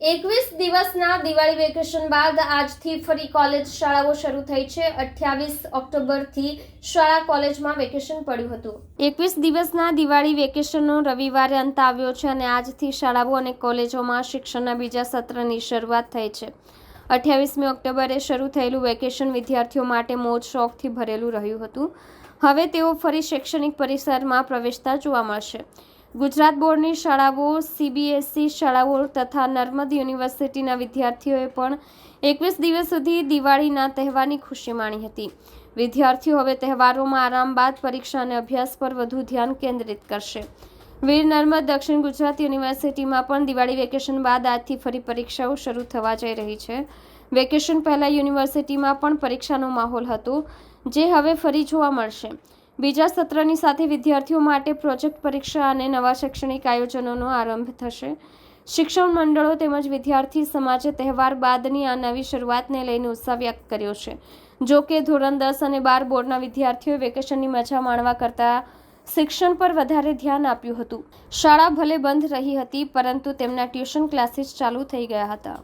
એકવીસ દિવસના દિવાળી વેકેશન બાદ આજથી ફરી કોલેજ શાળાઓ શરૂ થઈ છે. અઠ્યાવીસ ઓક્ટોબરથી શાળા કોલેજમાં વેકેશન પડ્યું હતું. એકવીસ દિવસના દિવાળી વેકેશનનો રવિવારે અંત આવ્યો છે અને આજથી શાળાઓ અને કોલેજોમાં શિક્ષણના બીજા સત્રની શરૂઆત થઈ છે. અઠ્યાવીસમી ઓક્ટોબરે શરૂ થયેલું વેકેશન વિદ્યાર્થીઓ માટે મોજ શોખથી ભરેલું રહ્યું હતું. હવે તેઓ ફરી શૈક્ષણિક પરિસરમાં પ્રવેશતા જોવા મળશે. ગુજરાત બોર્ડની શાળાઓ સીબીએસઈ શાળાઓ તથા નર્મદ યુનિવર્સિટીના વિદ્યાર્થીઓએ પણ એકવીસ દિવસ સુધી દિવાળીના તહેવારની ખુશી માણી હતી. વિદ્યાર્થીઓ હવે તહેવારોમાં આરામ બાદ પરીક્ષા અને અભ્યાસ પર વધુ ધ્યાન કેન્દ્રિત કરશે. વીર નર્મદ દક્ષિણ ગુજરાત યુનિવર્સિટીમાં પણ દિવાળી વેકેશન બાદ આજથી ફરી પરીક્ષાઓ શરૂ થવા જઈ રહી છે. વેકેશન પહેલાં યુનિવર્સિટીમાં પણ પરીક્ષાનો માહોલ હતો, જે હવે ફરી જોવા મળશે. બીજા સત્રની સાથે વિદ્યાર્થીઓ માટે પ્રોજેક્ટ પરીક્ષા અને નવા શૈક્ષણિક આયોજનોનો આરંભ થશે. શિક્ષણ મંડળો તેમજ વિદ્યાર્થી સમાજે તહેવાર બાદની આ નવી શરૂઆતને લઈને ઉત્સાહ વ્યક્ત કર્યો છે. જો કે ધોરણ દસ અને બાર બોર્ડના વિદ્યાર્થીઓએ વેકેશનની મજા માણવા કરતાં શિક્ષણ પર વધારે ધ્યાન આપ્યું હતું. શાળા ભલે બંધ રહી હતી, પરંતુ તેમના ટ્યુશન ક્લાસીસ ચાલુ થઈ ગયા હતા.